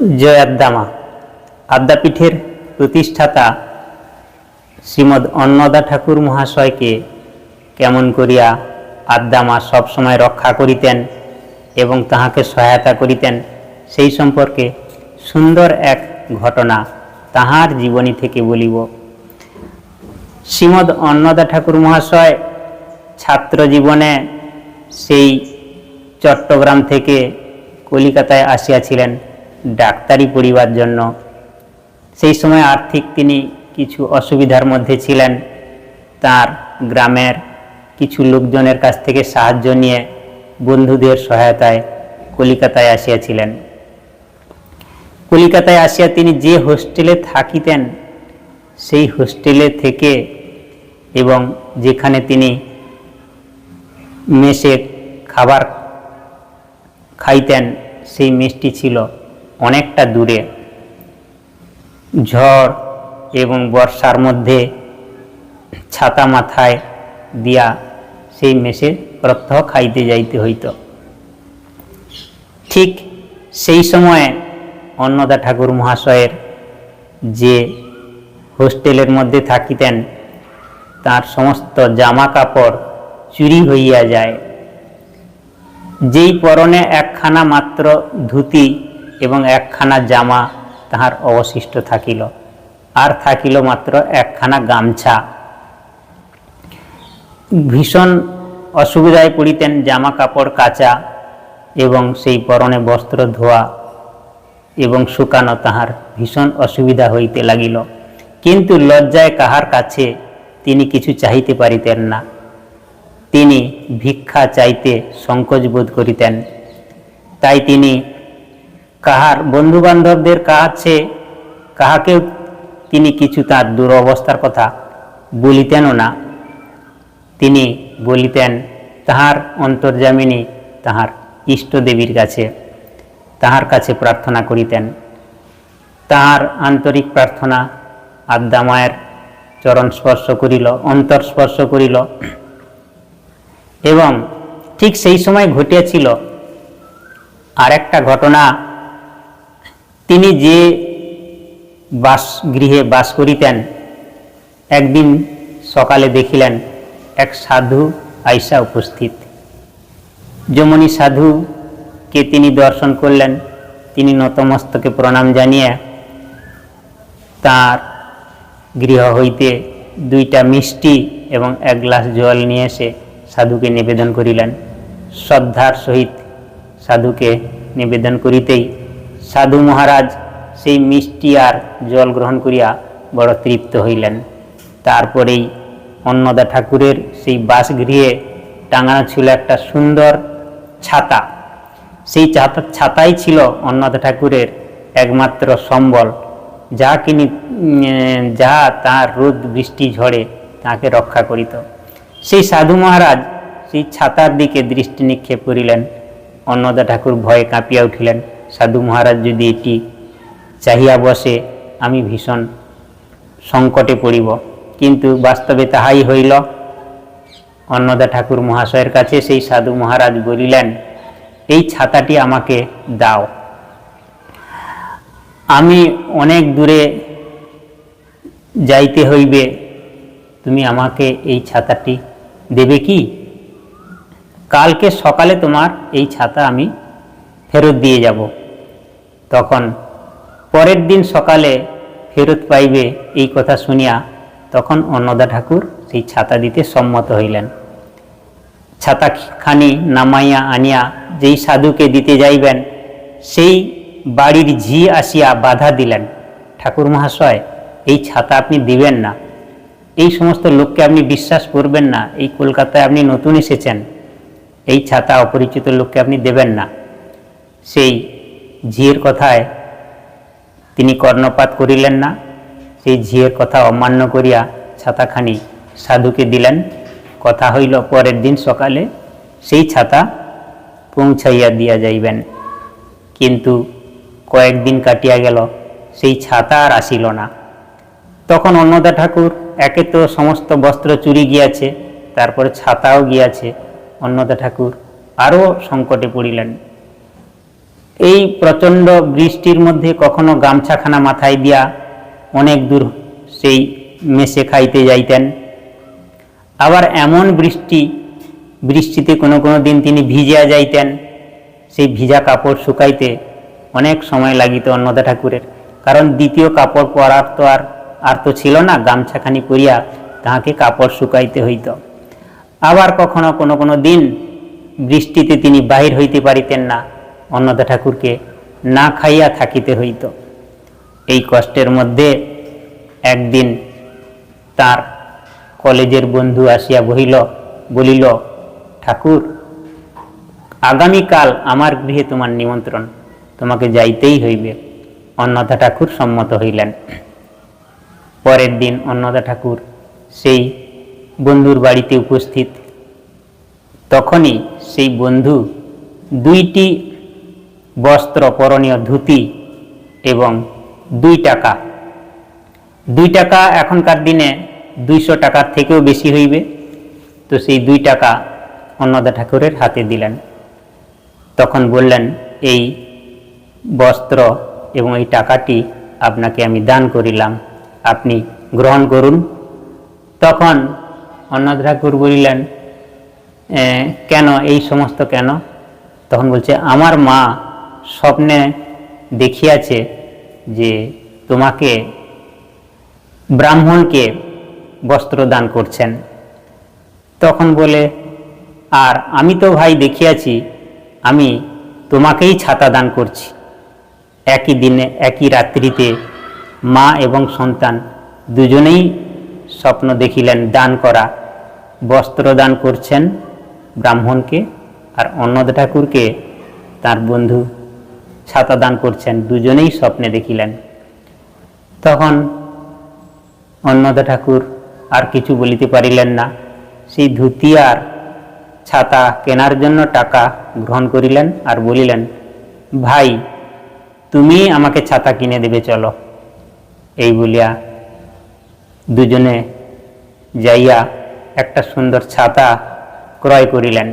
জয় আদ্দামা আদ্যাপীঠের প্রতিষ্ঠাতা শ্রীমৎ অন্নদা ঠাকুর মহাশয়কে কেমন করিয়া আদ্দামা সবসময় রক্ষা করিতেন এবং তাহাকে সহায়তা করিতেন, সেই সম্পর্কে সুন্দর এক ঘটনা তাহার জীবনী থেকে বলিব। শ্রীমৎ অন্নদা ঠাকুর মহাশয় ছাত্র জীবনে সেই চট্টগ্রাম থেকে কলিকাতায় আসিয়াছিলেন। ডাক্তারি পড়িবার জন্য। সেই সময় আর্থিক তিনি কিছু অসুবিধার মধ্যে ছিলেন। তার গ্রামের কিছু লোকজনের কাছ থেকে সাহায্য নিয়ে বন্ধুদের সহায়তায় কলিকাতায় আসিয়াছিলেন। কলিকাতায় আসিয়া তিনি যে হোস্টেলে থাকিতেন, সেই হোস্টেলে থেকে এবং যেখানে তিনি মেসে খাবার খাইতেন, সেই মেসটি ছিল অনেকটা দূরে। ঝড় এবং বর্ষার মধ্যে ছাতা মাথায় দিয়া সেই মেসে প্রত্যহ খাইতে যাইতে হইত। ঠিক সেই সময়ে অন্নদা ঠাকুর মহাশয়ের যে হোস্টেলের মধ্যে থাকিতেন, তার সমস্ত জামা কাপড় চুরি হইয়া যায়। যেই পরনে একখানা মাত্র ধুতি এবং একখানা জামা তাহার অবশিষ্ট থাকিল। আর থাকিল মাত্র একখানা গামছা। ভীষণ অসুবিধায় পড়িতেন জামা কাপড় কাচা এবং সেই পরনে বস্ত্র ধোয়া এবং শুকানো তাহার ভীষণ অসুবিধা হইতে লাগিল। কিন্তু লজ্জায় কাহার কাছে তিনি কিছু চাহিতে পারিতেন না। তিনি ভিক্ষা চাইতে সংকোচ বোধ করিতেন। তাই তিনি কাহার বন্ধুবান্ধবদের কাছে কাহাকেও তিনি কিছু তার দুরবস্থার কথা বলিতেনও না। তিনি বলিতেন, তাহার অন্তর্জামিনী তাহার ইষ্টদেবীর কাছে, তাহার কাছে প্রার্থনা করিতেন। তাহার আন্তরিক প্রার্থনা আদ্যামায়ের চরণ স্পর্শ করিল, অন্তর স্পর্শ করিল। এবং ঠিক সেই সময় ঘটিয়াছিল আর একটা ঘটনা তিনি যে বাস গৃহে বাস করিতেন, একদিন সকালে দেখিলেন এক সাধু আইসা উপস্থিত। যমনি সাধুকে তিনি দর্শন করলেন। তিনি নতমস্তকে প্রণাম জানিয়ে তার গৃহ হইতে দুইটা মিষ্টি এবং এক গ্লাস জল নিয়ে এসে সাধুকে নিবেদন করিলেন। শ্রদ্ধার সহিত সাধুকে নিবেদন করিতেই সাধু মহারাজ সেই মিষ্টি আর জল গ্রহণ করিয়া বড় তৃপ্ত হইলেন। তারপরেই অন্নদা ঠাকুরের সেই বাসগৃহে টাঙানো ছিল একটা সুন্দর ছাতা। সেই ছাতা, ছাতাই ছিল অন্নদা ঠাকুরের একমাত্র সম্বল। যা কিনি যা তার রোদ বৃষ্টি ঝড়ে তাকে রক্ষা করিত। সেই সাধু মহারাজ সেই ছাতার দিকে দৃষ্টি নিক্ষেপ করিলেন। অন্নদা ঠাকুর ভয়ে কাঁপিয়া উঠিলেন। সাধু মহারাজ যদি এটি চাহিয়া বসে, আমি ভীষণ সংকটে পড়িব। কিন্তু বাস্তবে তাহাই হইল, অন্নদা ঠাকুর মহাশয়ের কাছে সেই সাধু মহারাজ বলিলেন, এই ছাতাটি আমাকে দাও। আমি অনেক দূরে যাইতে হইবে, তুমি আমাকে এই ছাতাটি দেবে কি? কালকে সকালে তোমার এই ছাতা আমি ফেরত দিয়ে যাব। তখন পরের দিন সকালে ফেরত পাইবে এই কথা শুনিয়া তখন অন্নদা ঠাকুর সেই ছাতা দিতে সম্মত হইলেন। ছাতাখানি নামাইয়া আনিয়া যেই সাধুকে দিতে যাইবেন, সেই বাড়ির ঝি আসিয়া বাধা দিলেন। ঠাকুর মহাশয়, এই ছাতা আপনি দিবেন না। এই সমস্ত লোককে আপনি বিশ্বাস করবেন না। এই কলকাতায় আপনি নতুন এসেছেন। এই ছাতা অপরিচিত লোককে আপনি দেবেন না। সেই ঝিয়ের কথায় তিনি কর্ণপাত করিলেন না। সেই ঝিয়ের কথা অমান্য করিয়া ছাতাখানি সাধুকে দিলেন। কথা হইল, পরের দিন সকালে সেই ছাতা পৌঁছাইয়া দিয়া যাইবেন। কিন্তু কয়েকদিন কাটিয়া গেল, সেই ছাতা আর আসিল না। তখন অন্নদা ঠাকুর একে তো সমস্ত বস্ত্র চুরি গিয়াছে, তারপরে ছাতাও গিয়াছে। অন্নদা ঠাকুর আরও সংকটে পড়িলেন। এই প্রচণ্ড বৃষ্টির মধ্যে কখনো গামছাখানা মাথায় দিয়া অনেক দূর সেই মেসে খাইতে যাইতেন। আবার এমন বৃষ্টি, বৃষ্টিতে কোনো কোনো দিন তিনি ভিজিয়া যাইতেন, সেই ভিজা কাপড় শুকাইতে অনেক সময় লাগিত অন্নদা ঠাকুরের। কারণ দ্বিতীয় কাপড় পরার তো আর আর তো ছিল না, গামছাখানি পরিয়া তাহাকে কাপড় শুকাইতে হইত। আবার কখনো কোনো কোনো দিন বৃষ্টিতে তিনি বাহির হইতে পারিতেন না। অন্নদা ঠাকুরকে না খাইয়া থাকিতে হইত। এই কষ্টের মধ্যে একদিন তার কলেজের বন্ধু আসিয়া বহিল, বলিল, ঠাকুর, আগামীকাল আমার গৃহে তোমার নিমন্ত্রণ, তোমাকে যাইতেই হইবে। অন্নদা ঠাকুর সম্মত হইলেন। পরের দিন অন্নদা ঠাকুর সেই বন্ধুর বাড়িতে উপস্থিত। তখনই সেই বন্ধু দুইটি বস্ত্র পরণীয় ধুতি এবং দুই টাকা। দুই টাকা এখনকার দিনে দুইশো টাকার থেকেও বেশি হইবে। তো সেই দুই টাকা অন্নদা ঠাকুরের হাতে দিলেন। তখন বললেন, এই বস্ত্র এবং এই টাকাটি আপনাকে আমি দান করিলাম। আপনি গ্রহণ করুন। তখন অন্নদা ঠাকুর বলিলেন কেন? এই সমস্ত কেন? তখন বলছে, আমার মা স্বপ্নে দেখিয়াছে যে তোমাকে ব্রাহ্মণকে বস্ত্র দান করছেন। তখন বলে, আর আমি তো ভাই দেখিয়াছি, আমি তোমাকেই ছাতা দান করছি। একই দিনে, একই রাত্রিতে মা এবং সন্তান দুজনেই স্বপ্ন দেখিলেন দান করা। বস্ত্র দান করছেন ব্রাহ্মণকে আর অন্নদা ঠাকুরকে তার বন্ধু ছাতা দান করছেন, দুজনেই স্বপ্নে দেখিলেন। তখন অন্নদা ঠাকুর আর কিছু বলিতে পারিলেন না। সেই ধুতি আর ছাতা কেনার জন্য টাকা গ্রহণ করিলেন আর বলিলেন, ভাই, তুমি আমাকে ছাতা কিনে দেবে, চলো। এই বলিয়া দুজনে যাইয়া একটা সুন্দর ছাতা ক্রয় করিলেন।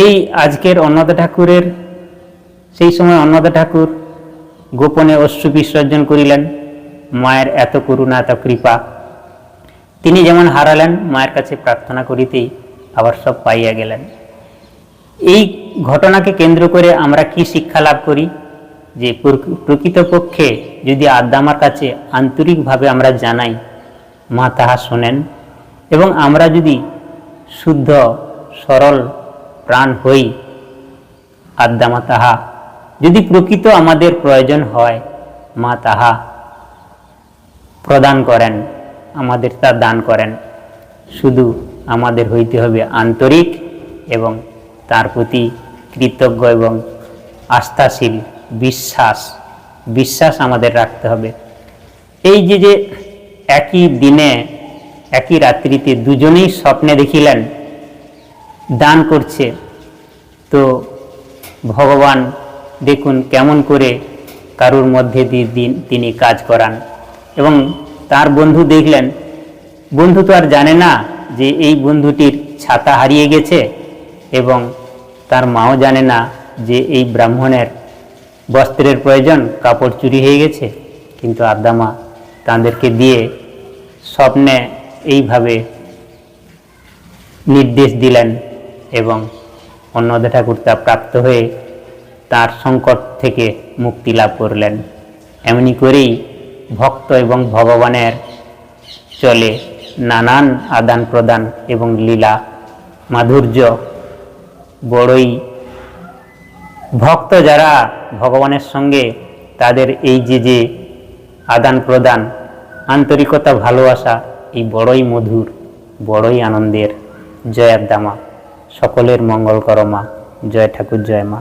এই আজকের অন্নদা ঠাকুরের সেই সময় অন্নদা ঠাকুর গোপনে অশ্রু বিসর্জন করিলেন, মায়ের এত করুণা, এত কৃপা। তিনি যেমন হারালেন, মায়ের কাছে প্রার্থনা করিতেই আবার সব পাইয়া গেলেন। এই ঘটনাকে কেন্দ্র করে আমরা কি শিক্ষা লাভ করি? যে প্রকৃতপক্ষে যদি আদ্দামার কাছে আন্তরিকভাবে আমরা জানাই, মা তাহা শোনেন এবং আমরা যদি শুদ্ধ, সরল প্রাণ হই, আদ্দামা তাহা যদি প্রকৃত আমাদের প্রয়োজন হয়, মা তাহা প্রদান করেন, আমাদের তা দান করেন। শুধু আমাদের হইতে হবে আন্তরিক এবং তার প্রতি কৃতজ্ঞ এবং আস্থাশীল বিশ্বাস। বিশ্বাস আমাদের রাখতে হবে। এই যে যে একই দিনে, একই রাত্রিতে দুজনেই স্বপ্নে দেখিলেন, দান করছে, তো ভগবান দেখুন কেমন করে কারুর মধ্যে দিয়ে দিন তিনি কাজ করান। এবং তার বন্ধু দেখলেন, বন্ধু তো আর জানে না যে এই বন্ধুটির ছাতা হারিয়ে গেছে এবং তার মাও জানে না যে এই ব্রাহ্মণের বস্ত্রের প্রয়োজন, কাপড় চুরি হয়ে গেছে। কিন্তু আদ্দামা তাদেরকে দিয়ে স্বপ্নে এইভাবে নির্দেশ দিলেন এবং অন্নদা ঠাকুর তা প্রাপ্ত হয়ে তার সংকট থেকে মুক্তি লাভ করলেন। এমনি করেই ভক্ত এবং ভগবানের চলে নানান আদান প্রদান এবং লীলা, মাধুর্য, বড়ই। ভক্ত যারা ভগবানের সঙ্গে তাদের এই যে যে আদান প্রদান আন্তরিকতা, ভালোবাসা, এই বড়ই মধুর, বড়ই আনন্দের জয়ার দামা সকলের মঙ্গল করো মা। জয় ঠাকুর, জয় মা।